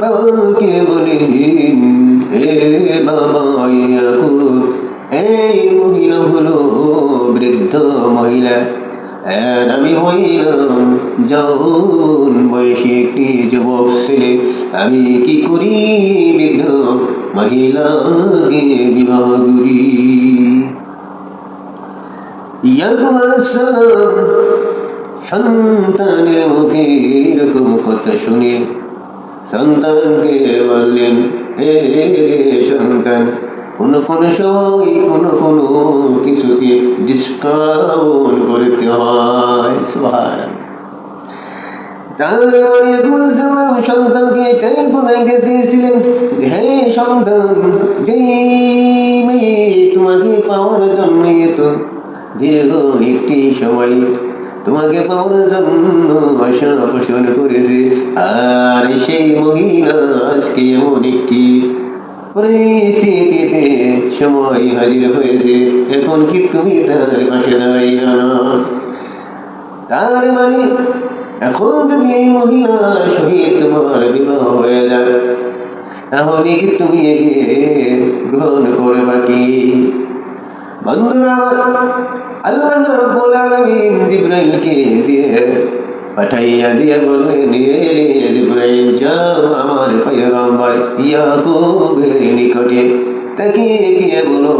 বাবাকে বলিলেন, এ বাবা ইয়াকুব এই মহিলা হলো বৃদ্ধ মহিলা। আর আমি হইলাম যৌন বয়সী একটি যুবক ছেলে। আমি কি করি বৃদ্ধ মহিলাকে বিবাহ করি? ইয়াকুব সন্তানের মুখে এরকম কথা শুনে সন্তানকে বললেন হে সন্তান কোন কোন সময় কোন কোন কিছুকে ডিসকাউন্ট করতে হয়। সন্তানকে এটাই গেছিলেন যে, হে সন্তান যেই মেয়ে তোমাকে পাওয়ার জন্য এত দীর্ঘ একটি সময় তোমাকে পাওয়ার জন্য আশা পোষণ করেছে। আর সেই মহিলা আজকে এমন একটি পরিস্থিতিতে সময় হাজির হয়েছে। এখন কি তুমি তার পাশে দাঁড়াইয়া না? তার মানে এখন যদি এই মহিলার সহিত তোমার বিবাহ হয়ে যায়, তাহলে কি তুমি একে গ্রহণ করবা কি? বন্ধুরা, আল্লাহ রাব্বুল আলামিন জিব্রাইলকে দিয়ে পাঠাইয়া দিয়ে বললেন, "এ রে জিব্রাইল, যাও আমার পয়গম্বর ইয়াকুবের নিকটে তাকিয়ে গিয়ে বলো,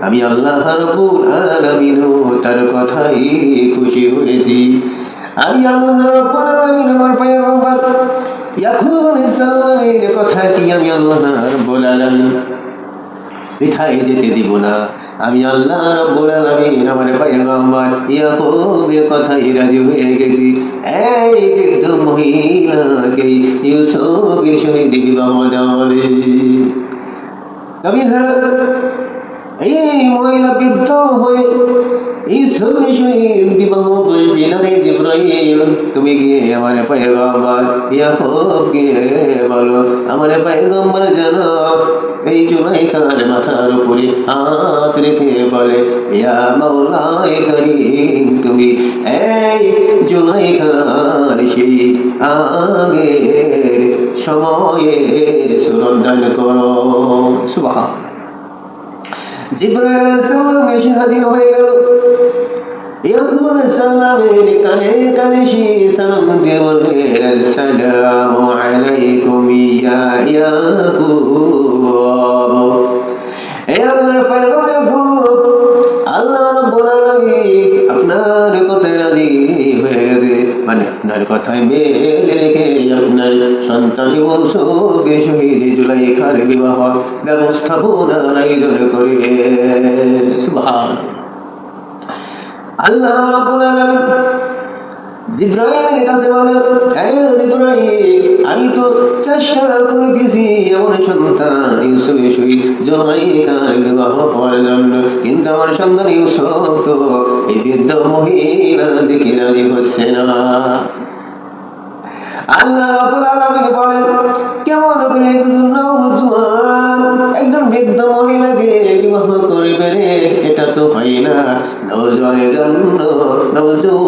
আমি আল্লাহ রাব্বুল আলামিন তার কথাই খুশি হয়েছি। আমি আল্লাহ রাব্বুল আলামিন আমার পয়গম্বর কথা কি আমি আল্লাহ রাব্বুল আলামিন? মিঠাই যেতে দিব না। আমি আল্লাহ রব্বুল আলামিন আমার পয়গম্বর। ইয়াকুবের কথাই রাজি হয়ে গেছি। এই বৃদ্ধ মহিলাকে ইউসুফের সহিত বিবাহ তবে হ্যাঁ এই মহিলা বৃদ্ধ হয়ে ঈশ্বরের সহিত বিবাহ করবি না রে তুমি গিয়ে আমার পয়গম্বর। ইয়াকুবকে বলো, আমার পয়গম্বর যেন এই জুলাইখার মাথার উপরে হাত রেখে বলে, ইয়া মাওলাই করিম, তুমি এই জুলাইখার সেই আগের সময়ের সুরদান করো। সুবহান জিব্রাইল সালাম এসে হাজির হয়ে গেল। ইয়াকুব সালামের কানে কানে সে সালাম দিয়ে বললেন, আসসালামু আলাইকুম ইয়া ইয়াকুব। আপনার কথায় মেলে রেখে আপনার সন্তান ইউসুফের শহীদ জুলাইখার বিবাহ নাই আয়োজন করে। আল্লাহ জিব্রাইলের কাছে বলেন আমি তো চেষ্টা করে আমার সন্তান ইউসুফের সহিত জমাইকার বিবাহ হওয়ার জন্য। কিন্তু আমার সন্তান ইউসুফ তো এই বৃদ্ধ মহিলা দিকে রাজি হচ্ছে না। আল্লাহ রাব্বুল আলামিন বলেন, কেমন করে একজন নওজোয়ান একজন বৃদ্ধ মহিলাকে বিবাহ করবে রে, এটা তো হয় না। নওজোয়ানের জন্য নওজোয়ান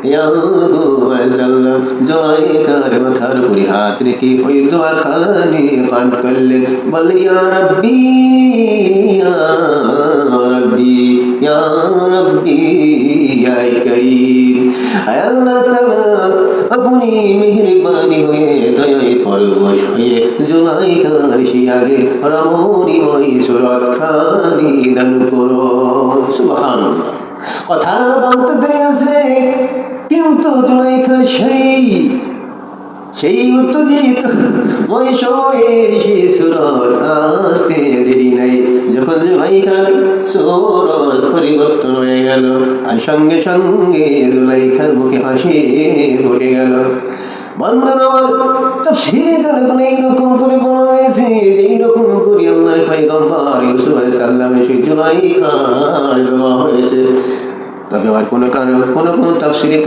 সঙ্গে জয়কার মাথার উপরে হাত রেখে ওই দোয়া খানে পান করলেন বল ইয়া রব্বি ইয়া রব্বি ইয়া রব্বি ইয়া করিম আয় আল্লাহ তাআলা আপনি মেহেরবানি হয়ে দয়ায় পরবশ হয়ে জুলাইকার সে আগে রমণীময় সুরত খানি দান করো সুবহানাল্লাহ কথা বলতে দেরি আছে, কিন্তু জুলাইখার সেই সেই উত্তেজিত ওই সময়ের সে সুরত আসতে দেরি নাই। যখন সুরত পরিবর্তন হয়ে গেল, আর সঙ্গে সঙ্গে জুলাইখার মুখে হাসি ফুটে গেল। এইরকম করে বলা হয়েছে এইরকম করে আল্লাহর পয়গম্বর কোনো কারণ, কোনো কোনো তাফসিরে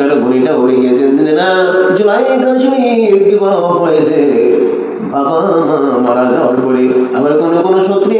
বলে গিয়েছেন না, জুলাই শহীদ বিবাহ হয়েছে। বাবা মা মারা যাওয়ার পরে আবার কোনো কোনো সূত্রে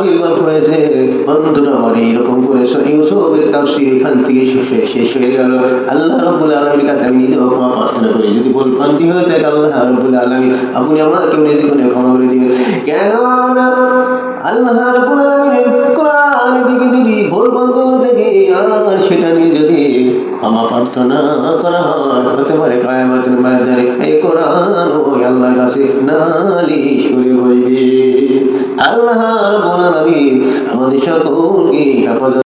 আবির্ভাব হয়েছে বন্ধুরা আমার এইরকম করে ইউসুফের তাফসীর এখান থেকে শেষ হয়ে গেল। আল্লাহ রব্বুল আলমীর কাছে আমি নিজেও ক্ষমা প্রার্থনা করি। যদি ভুল প্রান্তি হয়ে থাকে, আল্লাহ রব্বুল আলমী আপনি আমাকে নিজে ক্ষমা করে দিবেন। কেন আল্লাহ রব্বুল আলমীর কোরআন দিকে যদি ভুল বন্ধ থেকে আর সেটা নিয়ে যদি ক্ষমা প্রার্থনা করা হয়, হতে পারে কায়ামাতের ময়দানে এই কোরআন ওই আল্লাহর কাছে নালিশ করে বলবে আল্লাহ রব্বুল আলামিন আমাদের সকলকে হেফাজত